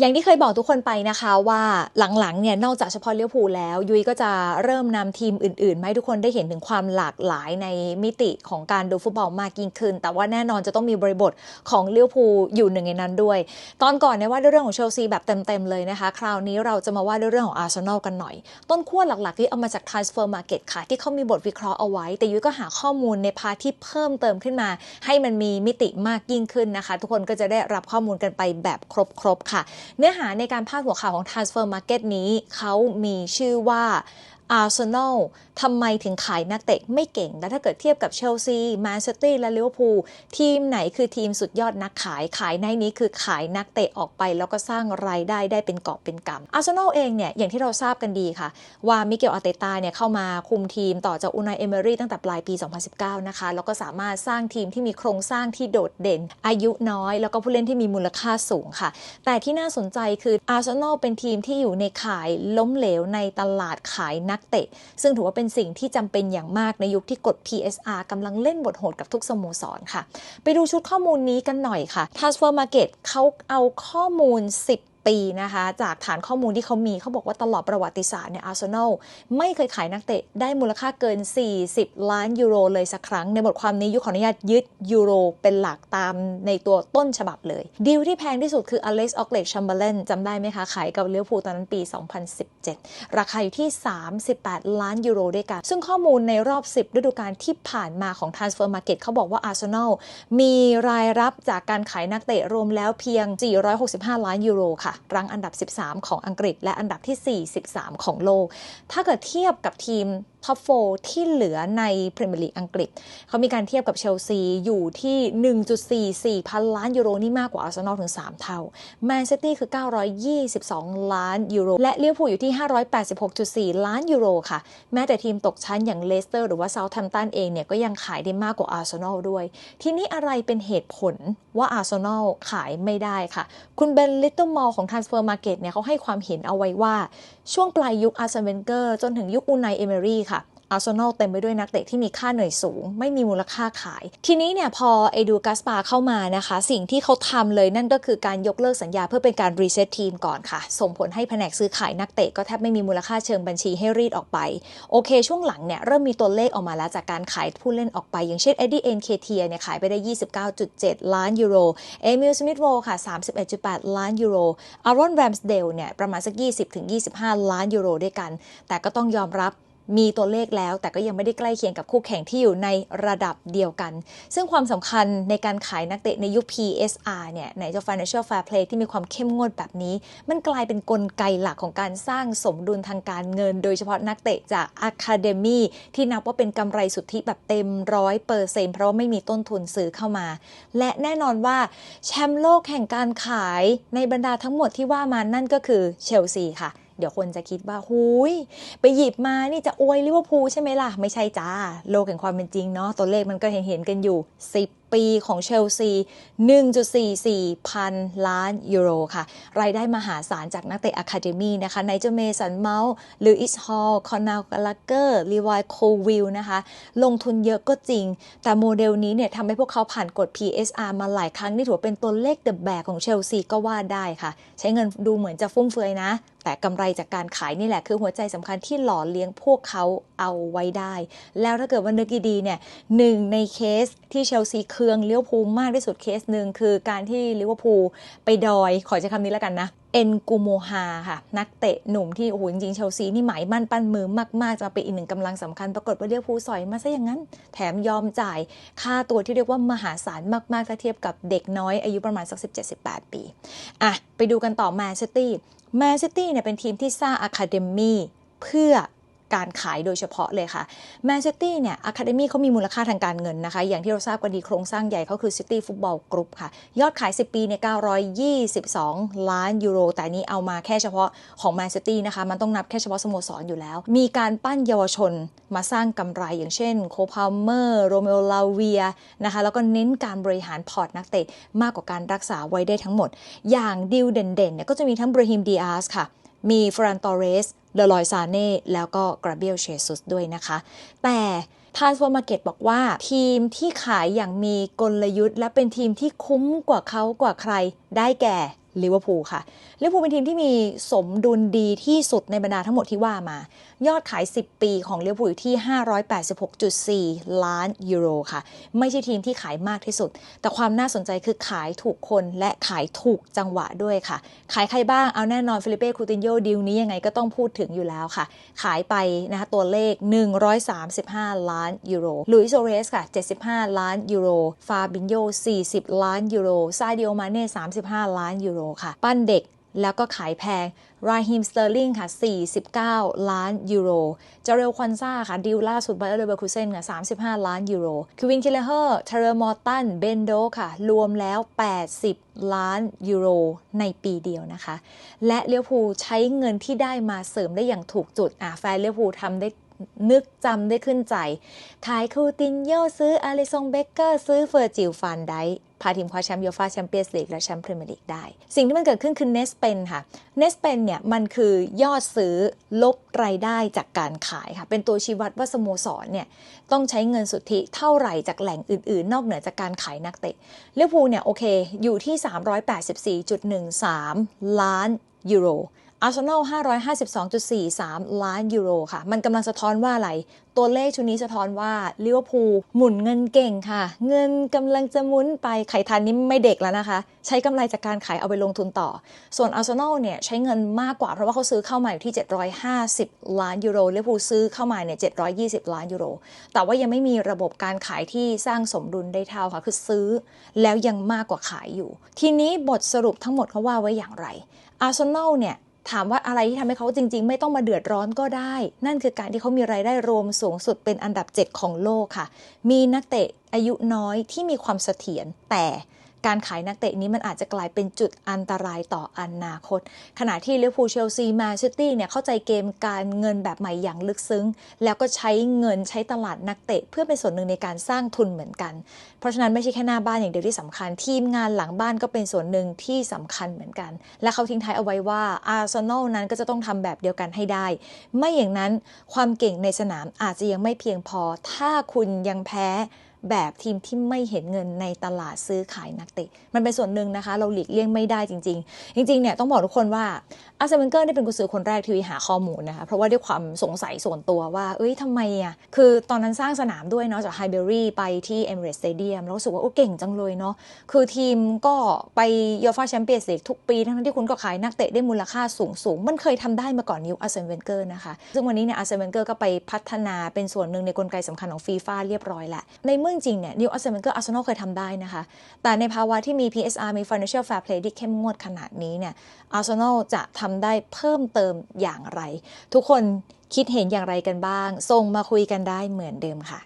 อย่างที่เคยบอกทุกคนไปนะคะว่าหลังๆเนี่ยนอกจากเฉพาะเลี้ยวภูแล้ว ยุ้ยก็จะเริ่มนำทีมอื่นๆมาให้ทุกคนได้เห็นถึงความหลากหลายในมิติของการดูฟุตบอลมากยิ่งขึ้น แต่ว่าแน่นอนจะต้องมีบริบทของเลี้ยวภูอยู่หนึ่งในนั้นด้วย ตอนก่อนเนี่ยว่าด้วยเรื่องของเชลซีแบบเต็มๆเลยนะคะ คราวนี้เราจะมาว่าด้วยเรื่องของอาร์เซนอลกันหน่อย ต้นขั้วหลักๆที่เอามาจาก transfer market ค่ะ ที่เขามีบทวิเคราะห์เอาไว้ แต่ยุ้ยก็หาข้อมูลในพาร์ทที่เพิ่มเติมขึ้นมา ให้มันมีมิติมากยิ่งขึ้นนะคะ ทุกคนก็จะได้รับข้อมูลกันไปแบบครบๆค่ะเนื้อหาในการพาดหัวข่าวของ Transfer Market นี้เขามีชื่อว่า Arsenal ทำไมถึงขายนักเตะไม่เก่ง และถ้าเกิดเทียบกับเชลซีแมนเชสเตอร์และลิเวอร์พูลทีมไหนคือทีมสุดยอดนักขายขายในนี้คือขายนักเตะออกไป แล้วก็สร้างรายได้ได้เป็นกอบเป็นกำอาร์เซนอลเองเนี่ยอย่างที่เราทราบกันดีค่ะ ว่ามิเกลอาร์เตตาเนี่ยเข้ามาคุมทีมต่อจากอูนายเอเมอรี่ตั้งแต่ปลายปี 2019 นะคะ แล้วก็สามารถสร้างทีมที่มีโครงสร้างที่โดดเด่น อายุน้อย แล้วก็ผู้เล่นที่มีมูลค่าสูงค่ะ แต่ที่น่าสนใจคืออาร์เซนอลเป็นทีมที่อยู่ในขายล้มเหลวในตลาดขายนักเตะ ซึ่งถือว่าเป็นสิ่งที่จำเป็นอย่างมากในยุคที่กฎ PSR กำลังเล่นบทโหดกับทุกสโมสรค่ะ ไปดูชุดข้อมูลนี้กันหน่อยค่ะ Transfer Market เขาเอาข้อมูล 10 ปีนะคะจากฐานข้อมูลที่เขามีเขาบอกว่าตลอดประวัติศาสตร์เนี่ยอาร์เซนอลไม่เคยขายนักเตะได้มูลค่าเกิน 40 ล้านยูโรเลยสักครั้ง ในบทความนี้ยุขออนุญาตยึดยูโรเป็นหลักตามในตัวต้นฉบับเลย ดีลที่แพงที่สุดคืออเล็กซ์ออกเลกชัมเบอร์เลนจำได้ไหมคะ ขายกับเลี้ยวภูตอนนั้นปี 2017 ราคาอยู่ที่ 38 ล้านยูโรด้วยกัน ซึ่งข้อมูลในรอบ 10 ฤดูกาลที่ผ่านมาของ Transfer Market เขาบอกว่าอาร์เซนอลมีรายรับจากการขายนักเตะรวมแล้วเพียง 465 ล้านยูโรค่ะรั้งอันดับ 13 ของอังกฤษ และอันดับที่ 43 ของโลก ถ้าเกิดเทียบกับทีมท็อปโฟที่เหลือในพรีเมียร์ลีกอังกฤษ เขามีการเทียบกับเชลซีอยู่ที่ 1.44 พันล้านยูโรนี่มากกว่าอาร์เซนอลถึง 3 เท่าแมนซิตี้คือ 922 ล้านยูโร และเลี้ยวผูลอยู่ที่ 586.4 ล้านยูโรค่ะ แม้แต่ทีมตกชั้นอย่างเลสเตอร์หรือว่าเซาท์แฮมป์ตันเองเนี่ยก็ยังขายได้มากกว่าอาร์เซนอลด้วย ทีนี้อะไรเป็นเหตุผลว่าอาร์เซนอลขายไม่ได้ค่ะ คุณเบนลิตเติ้ลมอลของ Transfer Market เนี่ยเขาให้ความเห็นเอาไว้ว่า ช่วงปลายยุคอาร์เซนเวนเกอร์จนถึงยุคอูไนเอเมรี่ อาร์เซนอลเต็มไปด้วยนักเตะที่มีค่าเหนื่อยสูง ไม่มีมูลค่าขาย ทีนี้เนี่ยพอเอดูกัสปาเข้ามานะคะ สิ่งที่เขาทำเลยนั่นก็คือการยกเลิกสัญญาเพื่อเป็นการรีเซ็ตทีมก่อนค่ะ ส่งผลให้แผนกซื้อขายนักเตะก็แทบไม่มีมูลค่าเชิงบัญชีให้รีดออกไป โอเค ช่วงหลังเนี่ยเริ่มมีตัวเลขออกมาแล้วจากการขายผู้เล่นออกไป อย่างเช่นเอ็ดดี้เอ็นเคเทียเนี่ยขายไปได้ 29.7 ล้านยูโรเอมิลสมิธโรค่ะ 31.8 ล้านยูโรอารอนแรมสเดลเนี่ยประมาณสัก 20-25 ล้านยูโรด้วยกัน แต่ก็ต้องยอมรับ มีตัวเลขแล้ว แต่ก็ยังไม่ได้ใกล้เคียงกับคู่แข่งที่อยู่ในระดับเดียวกัน ซึ่งความสำคัญในการขายนักเตะในยุค PSR เนี่ยในจ้า Financial Fair Play ที่มีความเข้มงวดแบบนี้ มันกลายเป็นนกลไกหลักของการสร้างสมดุลทางการเงิน โดยเฉพาะนักเตะจาก Academy ที่นับว่าเป็นกำไรสุทธิแบบเต็มร้อยเปอร์เซ็นต์เพราะว่าไม่มีต้นทุนซื้อเข้ามา และแน่นอนว่าแชมป์โลกแห่งการขายในบรรดาทั้งหมดที่ว่ามานั่นก็คือเชลซีค่ะ เดี๋ยวคนจะคิดว่าหุยไปหยิบมานี่จะอวยลิเวอร์พูลใช่ไหมล่ะ ไม่ใช่จ้า โลกแห่งความเป็นจริงเนาะตัวเลขมันก็เห็นเห็นกันอยู่ 10 ปีของเชลซี 1.44 พันล้านยูโรค่ะ รายได้มหาศาลจากนักเตะอะคาเดมีนะคะไนเจอร์เมสันเมาส์หรืออิสฮอลคอนนาลกาลเกอร์ลีวายโควิลนะคะ ลงทุนเยอะก็จริง แต่โมเดลนี้เนี่ยทำให้พวกเขาผ่านกฎ PSR มาหลายครั้งนี่ถือว่าเป็นตัวเลขเดอะแบกของเชลซีก็ว่าได้ค่ะ ใช้เงินดูเหมือนจะฟุ่มเฟือยนะ แต่กำไรจากการขายนี่แหละคือหัวใจสำคัญที่หล่อเลี้ยงพวกเขาเอาไว้ได้ แล้วถ้าเกิดว่านึกดีๆเนี่ยหนึ่งในเคสที่เชลซีเคืองเลี้ยวภูมากที่สุดเคสหนึ่งคือการที่ลิเวอร์พูลไปดอยขอใช้คำนี้แล้วกันนะเอ็นกูโมฮาค่ะ นักเตะหนุ่มที่โอ้โหจริงๆเชลซีนี่หมายมั่นปั้นมือมาก ๆ จะเป็นอีกหนึ่งกำลังสำคัญ ปรากฏว่าเรียกพูลสอยมาซะอย่างนั้น แถมยอมจ่ายค่าตัวที่เรียกว่ามหาศาลมาก ๆ ถ้าเทียบกับเด็กน้อยอายุประมาณสัก 17-18 ปี อะ ไปดูกันต่อแมนซิตี้แมนซิตี้เนี่ยเป็นทีมที่สร้างอะคาเดมีเพื่อ การขายโดยเฉพาะเลยค่ะแมนซิตี้เนี่ยอะคาเดมี่เขามีมูลค่าทางการเงินนะคะ อย่างที่เราทราบกันดีโครงสร้างใหญ่เขาคือซิตี้ฟุตบอลกรุ๊ปค่ะ ยอดขาย 10 ปีเนี่ย922 ล้านยูโร แต่นี้เอามาแค่เฉพาะของแมนซิตี้นะคะ มันต้องนับแค่เฉพาะสโมสรอยู่แล้ว มีการปั้นเยาวชนมาสร้างกำไรอย่างเช่นโคพาเมอร์โรเมโอลาเวียนะคะ แล้วก็เน้นการบริหารพอร์ตนักเตะมากกว่าการรักษาไว้ได้ทั้งหมด อย่างดิวเด่นๆเนี่ยก็จะมีทั้งบรฮิมดีอาร์สค่ะ มีฟรานตอเรสเลลอยซาเน่แล้วก็กราเบียลเชซุสด้วยนะคะ แต่ทานฟอร์มาเก็ตบอกว่าทีมที่ขายอย่างมีกลยุทธ์ และเป็นทีมที่คุ้มกว่าเขากว่าใครได้แก่ ลิเวอร์พูลค่ะลิเวอร์พูลเป็นทีมที่มีสมดุลดีที่สุดในบรรดาทั้งหมดที่ว่ามา ยอดขาย 10 ปีของลิเวอร์พูลอยู่ที่ 586.4 ล้านยูโรค่ะ ไม่ใช่ทีมที่ขายมากที่สุด แต่ความน่าสนใจคือขายถูกคนและขายถูกจังหวะด้วยค่ะ ขายใครบ้างเอาแน่นอนฟิลิเป้คูตินโยดิวนี้ยังไงก็ต้องพูดถึงอยู่แล้วค่ะ ขายไปนะคะตัวเลข 135 ล้านยูโรลุยโซเรสค่ะ 75 ล้านยูโรฟาบินโย40 ล้านยูโรซาดิโอมาเน่35 ล้านยูโรค่ะ ปั้นเด็กแล้วก็ขายแพง ราฮิมสเตอร์ลิงค่ะ 49 ล้านยูโรเจเรลควันซ่าค่ะ ดิวล่าสุดไบเออร์เลเวอร์คูเซนค่ะ 35 ล้านยูโรคิวินคิเลเฮอร์เทเรมอร์ตัน เบนโดค่ะ รวมแล้ว 80 ล้านยูโร ในปีเดียวนะคะ และเลี้ยวภูใช้เงินที่ได้มาเสริมได้อย่างถูกจุด อะแฟนเลี้ยวภูทำได้ นึกจำได้ขึ้นใจ ขายคูตินโยซื้ออาริซงเบเกอร์ซื้อเฟอร์จิลฟันไดพาทีมคว้าแชมป์ยูฟาแชมเปี้ยนส์ลีกและแชมป์พรีเมียร์ลีกได้ สิ่งที่มันเกิดขึ้นคือเนสเปนค่ะเนสเปนเนี่ย มันคือยอดซื้อลบรายได้จากการขายค่ะ เป็นตัวชี้วัดว่าสโมสรเนี่ย ต้องใช้เงินสุทธิเท่าไหร่จากแหล่งอื่นๆ นอกเหนือจากการขายนักเตะลิเวอร์พูเนี่ย โอเค อยู่ที่ 384.13 ล้านยูโร อาร์เซนอล552.43 ล้านยูโรค่ะ มันกำลังสะท้อนว่าอะไร ตัวเลขชุดนี้สะท้อนว่าลิเวอร์พูลหมุนเงินเก่งค่ะ เงินกำลังจะหมุนไปไขทันนี้ไม่เด็กแล้วนะคะ ใช้กำไรจากการขายเอาไปลงทุนต่อ ส่วนอาร์เซนอลเนี่ยใช้เงินมากกว่าเพราะว่าเขาซื้อเข้ามาอยู่ที่ 750 ล้านยูโรลิเวอร์พูลซื้อเข้ามาเนี่ย720 ล้านยูโร แต่ว่ายังไม่มีระบบการขายที่สร้างสมดุลได้เท่าค่ะ คือซื้อแล้วยังมากกว่าขายอยู่ ทีนี้บทสรุปทั้งหมดเขาว่าไว้อย่างไรอาร์เซนอลเนี่ย ถามว่าอะไรที่ทำให้เขาจริง ๆ ไม่ต้องมาเดือดร้อนก็ได้ นั่นคือการที่เขามีรายได้รวมสูงสุดเป็นอันดับ 7 ของโลกค่ะ มีนักเตะอายุน้อยที่มีความเสถียรแต่ การขายนักเตะนี้มันอาจจะกลายเป็นจุดอันตรายต่ออนาคต ขณะที่ลิเวอร์พูลเชลซีมนซิตี้เนี่ยเข้าใจเกมการเงินแบบใหม่อย่างลึกซึ้ง แล้วก็ใช้เงินใช้ตลาดนักเตะ เพื่อเป็นส่วนหนึ่งในการสร้างทุนเหมือนกัน เพราะฉะนั้นไม่ใช่แค่หน้าบ้านอย่างเดียวที่สำคัญ ทีมงานหลังบ้านก็เป็นส่วนหนึ่งที่สำคัญเหมือนกัน และเขาทิ้งท้ายเอาไว้ว่าอาร์เซนอลนั้นก็จะต้องทำแบบเดียวกันให้ได้ ไม่อย่างนั้นความเก่งในสนามอาจจะยังไม่เพียงพอ ถ้าคุณยังแพ้แบบทีมที่ไม่เห็นเงินในตลาดซื้อขายนักเตะ มันเป็นส่วนหนึ่งนะคะ เราหลีกเลี่ยงไม่ได้จริง ๆ จริงๆเนี่ยต้องบอกทุกคนว่าอาร์เซนเกอร์ได้เป็นกุญซือคนแรกที่วิหาข้อมูลนะคะ เพราะว่าด้วยความสงสัยส่วนตัวว่า เอ้ยทำไมอะ คือตอนนั้นสร้างสนามด้วยเนาะจากไฮเบอรี่ไปที่เอมิเรตสเตเดียมแล้วรู้สึกว่า โอ้เก่งจังเลยเนาะ คือทีมก็ไปยูฟ่าแชมเปี้ยนส์ลีกทุกปี ทั้งที่คุณก็ขายนักเตะได้มูลค่าสูงสูงมันเคยทำได้มาก่อนนิวอาร์เซนเวนเกอร์นะคะ ซึ่งวันนี้เนี่ยอาร์เซนเวนเกอร์ก็ไปพัฒนาเป็นส่วนหนึ่งในกลไกสำคัญของฟีฟ่าเรียบร้อยแล้วในเมื่อื่อจริงเนี่ยนิวอาร์เซนเวนเกอร์อาร์เซนอลเคยทำได้นะคะ แต่ในภาวะที่มี PSR มี Financial Fair Play ที่เข้มงวดขนาดนี้เนี่ยอาร์เซนอลจะทำได้เพิ่มเติมอย่างไร ทุกคนคิดเห็นอย่างไรกันบ้างส่งมาคุยกันได้เหมือนเดิมค่ะ